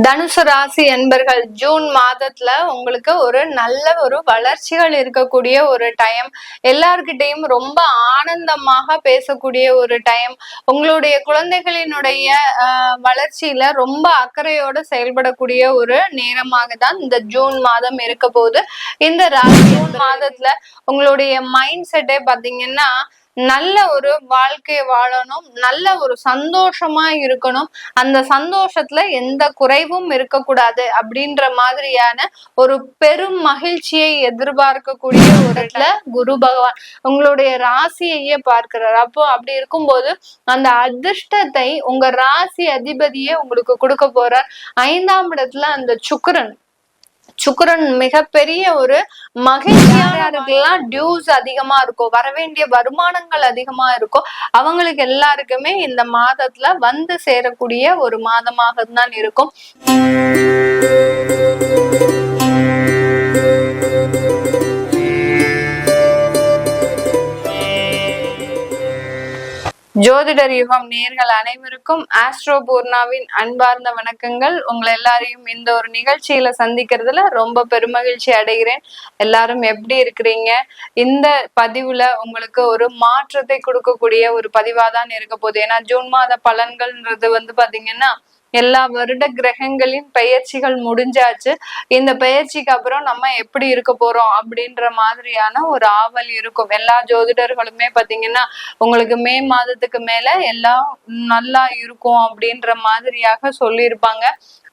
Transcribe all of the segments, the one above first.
தனுசு ராசி என்பர்கள் ஜூன் மாதத்துல உங்களுக்கு ஒரு நல்ல ஒரு வளர்ச்சிகள் இருக்கக்கூடிய ஒரு டைம் எல்லார்கிட்டையும் ரொம்ப ஆனந்தமாக பேசக்கூடிய ஒரு டைம் உங்களுடைய குழந்தைகளினுடைய ஆஹ், வளர்ச்சியில ரொம்ப அக்கறையோட செயல்படக்கூடிய ஒரு நேரமாக தான் இந்த ஜூன் மாதம் இருக்க போகுது. இந்த ராசி ஜூன் மாதத்துல உங்களுடைய மைண்ட் செட்டே பாத்தீங்கன்னா நல்ல ஒரு வாழ்க்கையை வாழணும் நல்ல ஒரு சந்தோஷமா இருக்கணும். அந்த சந்தோஷத்துல எந்த குறைவும் இருக்கக்கூடாது அப்படின்ற மாதிரியான ஒரு பெரும் மகிழ்ச்சியை எதிர்பார்க்கக்கூடிய ஒரு இடத்துல குரு பகவான் உங்களுடைய ராசியையே பார்க்கிறார். அப்போ அப்படி இருக்கும்போது அந்த அதிர்ஷ்டத்தை உங்க ராசி அதிபதியே உங்களுக்கு கொடுக்க போறார். ஐந்தாம் இடத்துல அந்த சுக்கரன் சுக்கரன் மிகப்பெரிய ஒரு மகிழ்ச்சியானவர்களுக்கெல்லாம் டியூஸ் அதிகமா இருக்கும் வரவேண்டிய வருமானங்கள் அதிகமா இருக்கும் அவங்களுக்கு எல்லாருக்குமே இந்த மாதத்துல வந்து சேரக்கூடிய ஒரு மாதமாக தான் இருக்கும். ஜோதிடர் யுகம் நேர்கள் அனைவருக்கும் ஆஸ்ட்ரோ பூர்ணாவின் அன்பார்ந்த வணக்கங்கள். உங்களை எல்லாரையும் இந்த ஒரு நிகழ்ச்சியில சந்திக்கிறதுல ரொம்ப பெருமகிழ்ச்சி அடைகிறேன். எல்லாரும் எப்படி இருக்கிறீங்க? இந்த பதிவுல உங்களுக்கு ஒரு மாற்றத்தை கொடுக்கக்கூடிய ஒரு பதிவா தான் இருக்க போகுது. ஏன்னா ஜூன் மாத பலன்கள்ன்றது வந்து பாத்தீங்கன்னா எல்லா வருட கிரகங்களின் பெயர்ச்சிகள் முடிஞ்சாச்சு. இந்த பெயர்ச்சிக்கு அப்புறம் நம்ம எப்படி இருக்க போறோம் அப்படின்ற மாதிரியான ஒரு ஆவல் இருக்கும். எல்லா ஜோதிடர்களுமே பாத்தீங்கன்னா உங்களுக்கு மே மாதத்துக்கு மேல எல்லாம் நல்லா இருக்கும் அப்படின்ற மாதிரியாக சொல்லியிருப்பாங்க.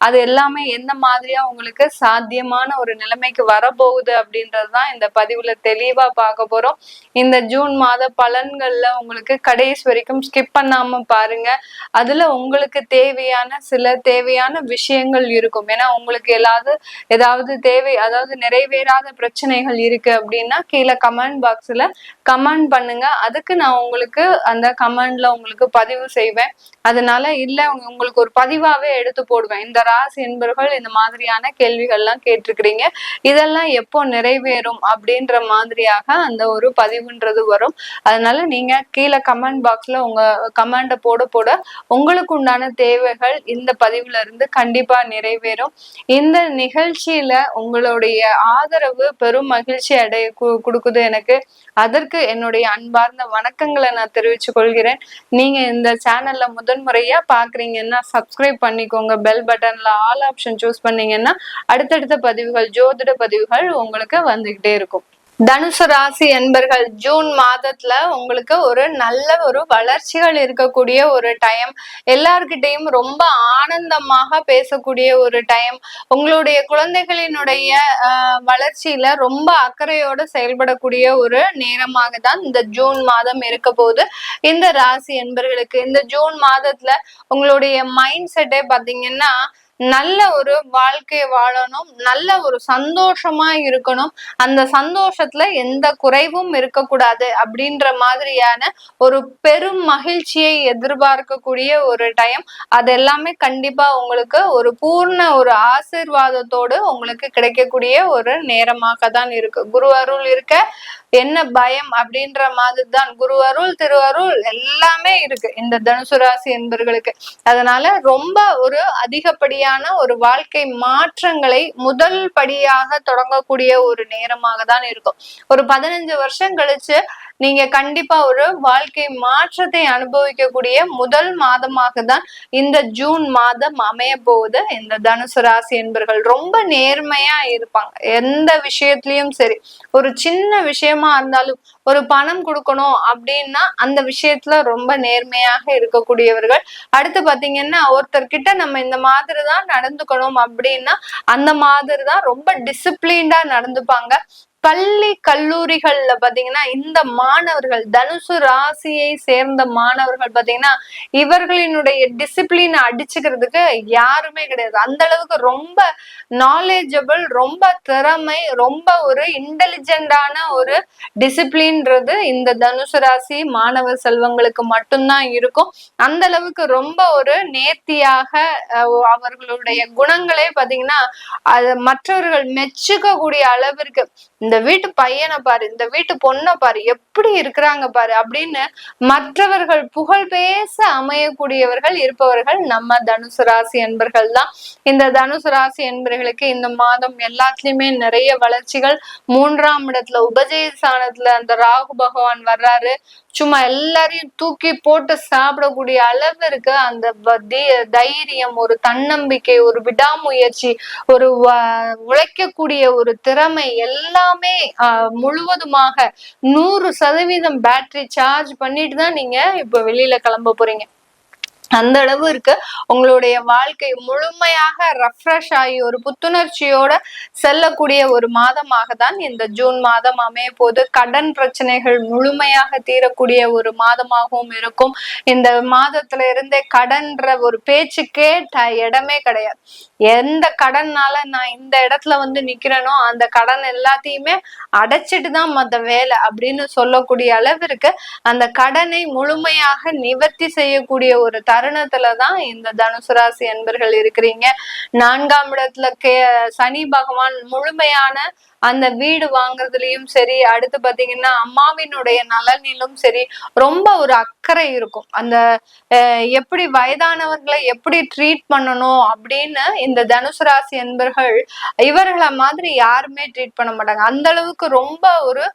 அது எல்லாமே எந்த மாதிரியா உங்களுக்கு சாத்தியமான ஒரு நிலைமைக்கு வரப்போகுது அப்படின்றதுதான் இந்த பதிவுல தெளிவா பார்க்க போறோம். இந்த ஜூன் மாத பலன்கள்ல உங்களுக்கு கடைசி வரைக்கும் ஸ்கிப் பண்ணாம பாருங்க. அதுல உங்களுக்கு தேவையான சில தேவையான விஷயங்கள் இருக்கும். ஏன்னா உங்களுக்கு ஏதாவது ஏதாவது தேவை அதாவது நிறைவேறாத பிரச்சனைகள் இருக்கு அப்படின்னா கீழே கமெண்ட் பாக்ஸ்ல கமெண்ட் பண்ணுங்க. அதுக்கு நான் உங்களுக்கு அந்த கமெண்ட்ல உங்களுக்கு பதிவு செய்வேன். அதனால இல்ல உங்களுக்கு ஒரு பதிவாவே எடுத்து போடுவேன். இந்த ராசி என்பவர்கள் இந்த மாதிரியான கேள்விகள்லாம் கேட்டிருக்கிறீங்க. இதெல்லாம் எப்போ நிறைவேறும் அப்படின்ற மாதிரியாக அந்த ஒரு பதிவுன்றது வரும். அதனால நீங்க கீழே கமெண்ட் பாக்ஸ்ல உங்க கமெண்ட போட போட உங்களுக்கு உண்டான தேவைகள் இந்த பதிவுல இருந்து கண்டிப்பா நிறைவேறும். இந்த நிகழ்ச்சியில உங்களுடைய ஆதரவு பெரும் மகிழ்ச்சி அடைய கு- கொடுக்குது எனக்கு. அதற்கு என்னுடைய அன்பார்ந்த வணக்கங்களை நான் தெரிவித்துக் கொள்கிறேன். நீங்க இந்த சேனல்ல முதன்முறையா பாக்குறீங்கன்னா சப்ஸ்கிரைப் பண்ணிக்கோங்க. பெல் பட்டன் பட்டன்ல ஆல் ஆப்ஷன் சூஸ் பண்ணீங்கன்னா அடுத்தடுத்த பதிவுகள் ஜோதிட பதிவுகள் உங்களுக்கு வந்துகிட்டே இருக்கும். தனுசு ராசி என்பர்கள் ஜூன் மாதத்துல உங்களுக்கு ஒரு நல்ல ஒரு வளர்ச்சிகள் இருக்கக்கூடிய ஒரு டைம் எல்லார்கிட்டையும் ரொம்ப ஆனந்தமாக பேசக்கூடிய ஒரு டைம் உங்களுடைய குழந்தைகளினுடைய ஆஹ், வளர்ச்சியில ரொம்ப அக்கறையோட செயல்படக்கூடிய ஒரு நேரமாக தான் இந்த ஜூன் மாதம் இருக்க போது இந்த ராசி என்பர்களுக்கு இந்த ஜூன் மாதத்துல உங்களுடைய மைண்ட் செட்டே பாத்தீங்கன்னா நல்ல ஒரு வாழ்க்கையை வாழணும் நல்ல ஒரு சந்தோஷமா இருக்கணும். அந்த சந்தோஷத்துல எந்த குறைவும் இருக்கக்கூடாது அப்படின்ற மாதிரியான ஒரு பெரும் மகிழ்ச்சியை எதிர்பார்க்கக்கூடிய ஒரு டைம் அது எல்லாமே கண்டிப்பா உங்களுக்கு ஒரு பூர்ண ஒரு ஆசீர்வாதத்தோடு உங்களுக்கு கிடைக்கக்கூடிய ஒரு நேரமாக தான் இருக்கு. குரு அருள் இருக்க என்ன பயம் அப்படின்ற மாதிரி தான் குரு அருள் திரு அருள் எல்லாமே இருக்கு இந்த தனுசு ராசி என்பர்களுக்கு. அதனால ரொம்ப ஒரு அதிகப்படியான ஒரு வாழ்க்கை மாற்றங்களை முதல் படியாக தொடங்கக்கூடிய ஒரு நேரமாக தான் இருக்கும். ஒரு பதினஞ்சு வருஷம் கழிச்சு நீங்க கண்டிப்பா ஒரு வாழ்க்கை மாற்றத்தை அனுபவிக்கக்கூடிய முதல் மாதமாக தான் இந்த ஜூன் மாதம் அமைய போகுது. இந்த தனுசு ராசி என்பர்கள் ரொம்ப நேர்மையா இருப்பாங்க. எந்த விஷயத்திலயும் சரி ஒரு சின்ன விஷயமா இருந்தாலும் ஒரு பணம் கொடுக்கணும் அப்படின்னா அந்த விஷயத்துல ரொம்ப நேர்மையாக இருக்கக்கூடியவர்கள். அடுத்து பாத்தீங்கன்னா ஒருத்தர்கிட்ட நம்ம இந்த மாதிரி தான் நடந்துக்கணும் அப்படின்னா அந்த மாதிரி தான் ரொம்ப டிசிப்ளின்டா நடந்துப்பாங்க. பள்ளி கல்லூரிகள்ல பாத்தீங்கன்னா இந்த மாணவர்கள் தனுசு ராசியை சேர்ந்த மாணவர்கள் பாத்தீங்கன்னா இவர்களினுடைய டிசிப்ளின் அடிச்சுக்கிறதுக்கு யாருமே கிடையாது. அந்த அளவுக்கு ரொம்ப நாலேஜபிள் ரொம்ப திறமை ரொம்ப ஒரு இன்டெலிஜென்டான ஒரு டிசிப்ளின்றது இந்த தனுசு ராசி மாணவ செல்வங்களுக்கு மட்டும்தான் இருக்கும். அந்த அளவுக்கு ரொம்ப ஒரு நேர்த்தியாக அவர்களுடைய குணங்களே பாத்தீங்கன்னா அது மற்றவர்கள் மெச்சுக்கக்கூடிய அளவிற்கு இந்த இந்த வீட்டு பையனை பாரு இந்த வீட்டு பொண்ணை பாரு எப்படி இருக்கிறாங்க பாரு அப்படின்னு மற்றவர்கள் புகழ் பேச அமையக்கூடியவர்கள் இருப்பவர்கள் நம்ம தனுசு ராசி என்பர்கள் தான். இந்த தனுசு ராசி என்பர்களுக்கு இந்த மாதம் எல்லாத்துலயுமே நிறைய வளர்ச்சிகள். மூன்றாம் இடத்துல உபஜயஸ்தானத்துல அந்த ராகு பகவான் வர்றாரு. சும்மா எல்லாரையும் தூக்கி போட்டு சாப்பிடக்கூடிய அளவிற்கு அந்த தைரியம் ஒரு தன்னம்பிக்கை ஒரு விடாமுயற்சி ஒரு உழைக்கக்கூடிய ஒரு திறமை எல்லாம் முழுவதுமாக நூறு சதவீதம் பேட்டரி சார்ஜ் பண்ணிட்டு தான் நீங்க இப்ப வெளியில கிளம்ப போறீங்க. அந்த அளவு இருக்கு. உங்களுடைய வாழ்க்கை முழுமையாக ரெஃப்ரெஷ் ஆகி ஒரு புத்துணர்ச்சியோட செல்லக்கூடிய ஒரு மாதமாக தான் இந்த ஜூன் மாதம் அமைய போது கடன் பிரச்சனைகள் முழுமையாக தீரக்கூடிய ஒரு மாதமாகவும் இருக்கும். இந்த மாதத்துல இருந்தே கடன்ற ஒரு பேச்சுக்கே இடமே கிடையாது. எந்த கடன்னால நான் இந்த இடத்துல வந்து நிக்கிறேனோ அந்த கடன் எல்லாத்தையுமே அடைச்சிட்டு தான் மத்த வேலை அப்படின்னு சொல்லக்கூடிய அளவிற்கு அந்த கடனை முழுமையாக நிவர்த்தி செய்யக்கூடிய ஒரு தருணத்துலதான் இந்த தனுசு ராசி அன்பர்கள் இருக்கிறீங்க. நான்காம் இடத்துல கே சனி பகவான் முழுமையான அந்த வீடு வாங்குறதுலயும் சரி அடுத்து பாத்தீங்கன்னா அம்மாவினுடைய நலனிலும் சரி ரொம்ப ஒரு அக்கறை இருக்கும். அந்த எப்படி வயதானவர்களை எப்படி ட்ரீட் பண்ணணும் அப்படின்னு இந்த தனுசு ராசி என்பர்கள் இவர்களை மாதிரி யாருமே ட்ரீட் பண்ண மாட்டாங்க. அந்த அளவுக்கு ரொம்ப ஒரு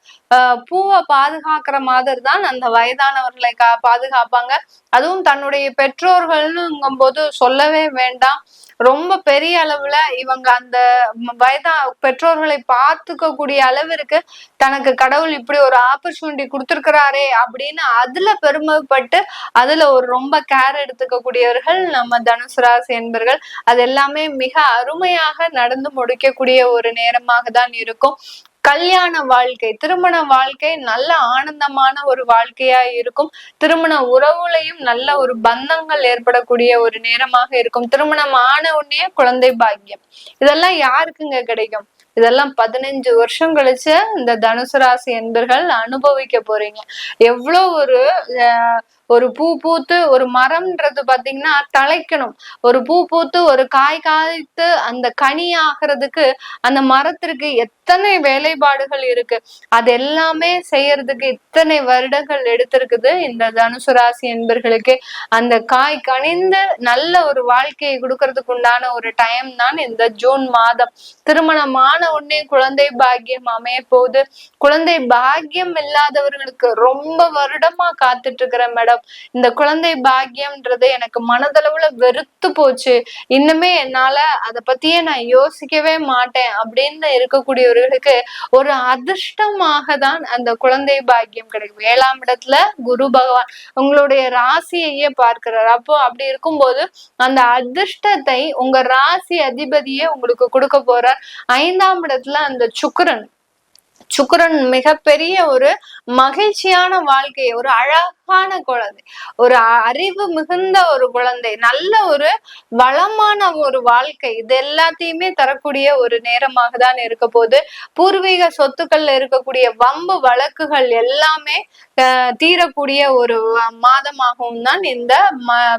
பூவை பாதுகாக்கிற மாதிரி தான் அந்த வயதானவர்களை கா பாதுகாப்பாங்க. அதுவும் தன்னுடைய பெற்றோர்கள்னுங்கும் போது சொல்லவே வேண்டாம். ரொம்ப பெரிய அளவுல இவங்க அந்த வயதா பெற்றோர்களை பார்த்துக்க கூடிய அளவிற்கு தனக்கு கடவுள் இப்படி ஒரு ஆப்பர்ச்சுனிட்டி கொடுத்துருக்கிறாரே அப்படின்னு அதுல பெருமைப்பட்டு அதுல ஒரு ரொம்ப கேர் எடுத்துக்க கூடியவர்கள் நம்ம தனுசு ராசி என்பர்கள். அது எல்லாமே மிக அருமையாக நடந்து முடிக்கக்கூடிய ஒரு நேரமாக தான் இருக்கும். கல்யாண வாழ்க்கை திருமண வாழ்க்கை நல்ல ஆனந்தமான ஒரு வாழ்க்கையா இருக்கும். திருமண உறவுலையும் நல்ல ஒரு பந்தங்கள் ஏற்படக்கூடிய ஒரு நேரமாக இருக்கும். திருமணம் ஆன உடனே குழந்தை பாக்கியம். இதெல்லாம் யாருக்குங்க கிடைக்கும்? இதெல்லாம் பதினஞ்சு வருஷம் கழிச்சு இந்த தனுசு ராசி என்பர்கள் அனுபவிக்க போறீங்க. எவ்வளவு ஒரு ஒரு பூ பூத்து ஒரு மரம்ன்றது பாத்தீங்கன்னா தலைக்கணும். ஒரு பூ பூத்து ஒரு காய் காய்த்து அந்த கனி ஆகிறதுக்கு அந்த மரத்திற்கு எத்தனை வேலைப்பாடுகள் இருக்கு. அது எல்லாமே செய்யறதுக்கு இத்தனை வருடங்கள் எடுத்திருக்குது இந்த தனுசு ராசி என்பர்களுக்கு. அந்த காய் கனிந்து நல்ல ஒரு வாழ்க்கையை கொடுக்கறதுக்கு உண்டான ஒரு டைம் தான் இந்த ஜூன் மாதம். திருமணமான உடனே குழந்தை பாக்கியம் அமைய போது குழந்தை பாக்கியம் இல்லாதவர்களுக்கு ரொம்ப வருடமா காத்துட்டு இருக்கிற மேடம். இந்த குழந்தை பாக்கியம்ன்றது எனக்கு மனதளவுல வெறுத்து போச்சு. இன்னுமே என்னால அத பத்தியே நான் யோசிக்கவே மாட்டேன் அப்படின்னு இருக்கக்கூடியவர்களுக்கு ஒரு அதிர்ஷ்டமாக தான் அந்த குழந்தை பாக்கியம் கிடைக்கும். ஏழாம் இடத்துல குரு பகவான் உங்களுடைய ராசியையே பார்க்கிறார். அப்போ அப்படி இருக்கும்போது அந்த அதிர்ஷ்டத்தை உங்க ராசி அதிபதியே உங்களுக்கு கொடுக்க போறார். ஐந்தாம் இடத்துல அந்த சுக்கரன். சுக்கரன் மிகப்பெரிய ஒரு மகிழ்ச்சியான வாழ்க்கை ஒரு அழகான குழந்தை ஒரு அறிவு மிகுந்த ஒரு குழந்தை நல்ல ஒரு வளமான ஒரு வாழ்க்கை இது எல்லாத்தையுமே தரக்கூடிய ஒரு நேரமாக தான் இருக்க போது பூர்வீக சொத்துக்கள்ல இருக்கக்கூடிய வம்பு வழக்குகள் எல்லாமே தீரக்கூடிய ஒரு மாதமாகவும் தான் இந்த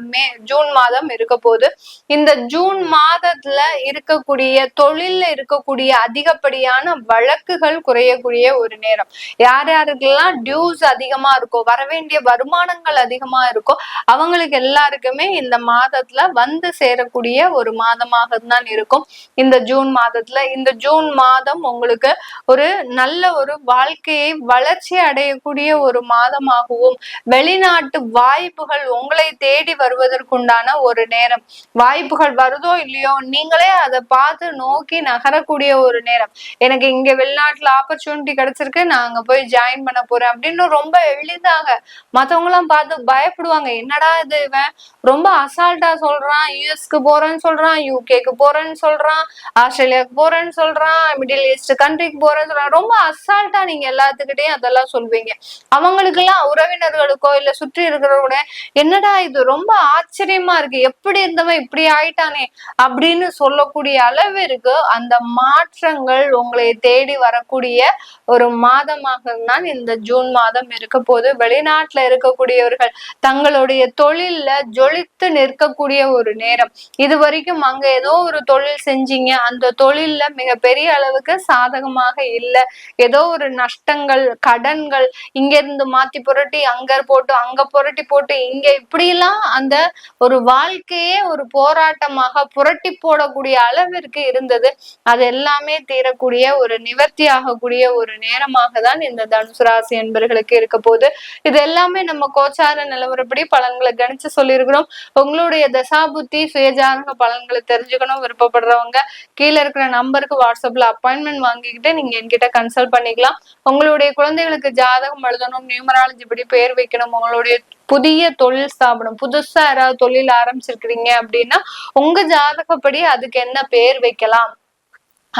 மே ஜூன் மாதம் இருக்க போது இந்த ஜூன் மாதத்துல இருக்கக்கூடிய தொழில்ல இருக்கக்கூடிய அதிகப்படியான வழக்குகள் குறைய கிடைக்கக்கூடிய ஒரு நேரம். யார் யாருக்கெல்லாம் டியூஸ் அதிகமா இருக்கோ வர வேண்டிய வருமானங்கள் அதிகமா இருக்கோ அவங்களுக்கு எல்லாருக்குமே இந்த மாதத்துல வந்து சேரக்கூடிய ஒரு மாதமாக தான் இருக்கும். இந்த ஜூன் மாதத்துல. இந்த ஜூன் மாதம் உங்களுக்கு ஒரு நல்ல ஒரு வாழ்க்கையை வளர்ச்சி அடையக்கூடிய ஒரு மாதமாகவும் வெளிநாட்டு வாய்ப்புகள் உங்களை தேடி வருவதற்குண்டான ஒரு நேரம். வாய்ப்புகள் வருதோ இல்லையோ நீங்களே அதை பார்த்து நோக்கி நகரக்கூடிய ஒரு நேரம். எனக்கு இங்க வெளிநாட்டுல ஆப்பர்ச்சுனிட்டி கிடைச்சிருக்கு. நான் அங்க போய் ஜாயின் பண்ண போறேன் அப்படின்னு ரொம்ப எளிதாக மத்தவங்க எல்லாம் பார்த்து பயப்படுவாங்க. என்னடா இது இவன்? ரொம்ப அசால்ட்டா சொல்றான். யூஎஸ்க்கு போறேன்னு சொல்றான். யூகேக்கு போறேன்னு சொல்றான். ஆஸ்திரேலியாவுக்கு போறேன்னு சொல்றான். மிடில் ஈஸ்ட் கண்ட்ரிக்கு போறேன்னு சொல்றான். ரொம்ப அசால்ட்டா நீங்க எல்லாத்துக்கிட்டையும் அதெல்லாம் சொல்வீங்க. அவங்களுக்கு எல்லாம் உறவினர்களுக்கோ இல்ல சுற்றி இருக்கிறவங்க என்னடா இது? ரொம்ப ஆச்சரியமா இருக்கு. எப்படி இருந்தவன் இப்படி ஆயிட்டானே அப்படின்னு சொல்லக்கூடிய அளவிற்கு அந்த மாற்றங்கள் உங்களை தேடி வரக்கூடிய ஒரு மாதமாக தான் இந்த ஜூன் மாதம் இருக்க போது வெளிநாட்டுல இருக்கக்கூடியவர்கள் தங்களுடைய தொழில்ல ஜொலித்து நிற்கக்கூடிய ஒரு நேரம். இது வரைக்கும் அங்க ஏதோ ஒரு தொழில் செஞ்சீங்க அந்த தொழில்ல மிகப்பெரிய அளவுக்கு சாதகமாக இல்லை. ஏதோ ஒரு நஷ்டங்கள் கடன்கள் இங்க இருந்து மாத்தி புரட்டி அங்க போட்டு அங்க புரட்டி போட்டு இங்க இப்படிலாம் அந்த ஒரு வாழ்க்கையே ஒரு போராட்டமாக புரட்டி போடக்கூடிய அளவிற்கு இருந்தது. அது எல்லாமே தீரக்கூடிய ஒரு நிவர்த்தி ஆகக்கூடிய ஒரு நேரமாக தான் இந்த தனுசு ராசி என்பர்களுக்கு இருக்க போது இது எல்லாமே நம்ம கோச்சார நிலவரப்படி பலன்களை கணிச்சு சொல்லியிருக்கிறோம். உங்களுடைய தசாபுத்தி சுயஜாதக பலன்களை தெரிஞ்சுக்கணும் விருப்பப்படுறவங்க. கீழே இருக்கிற நம்பருக்கு வாட்ஸ்அப்ல அப்பாயின்மெண்ட் வாங்கிக்கிட்டு நீங்க என்கிட்ட கன்சல்ட் பண்ணிக்கலாம். உங்களுடைய குழந்தைகளுக்கு ஜாதகம் எழுதணும் நியூமராலஜி படி பேர் வைக்கணும் உங்களுடைய புதிய தொழில் ஸ்தாபனம் புதுசா யாராவது தொழில் ஆரம்பிச்சிருக்கிறீங்க அப்படின்னா உங்க ஜாதகப்படி அதுக்கு என்ன பேர் வைக்கலாம்?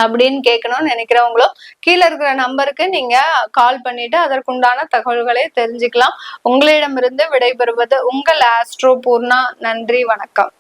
அப்படின்னு கேட்கணும்னு நினைக்கிறவங்களும் கீழே இருக்கிற நம்பருக்கு நீங்க கால் பண்ணிட்டு அதற்குண்டான தகவல்களை தெரிஞ்சுக்கலாம். உங்களிடமிருந்து விடைபெறுவது உங்கள் ஆஸ்ட்ரோ பூர்ணா நன்றி வணக்கம்.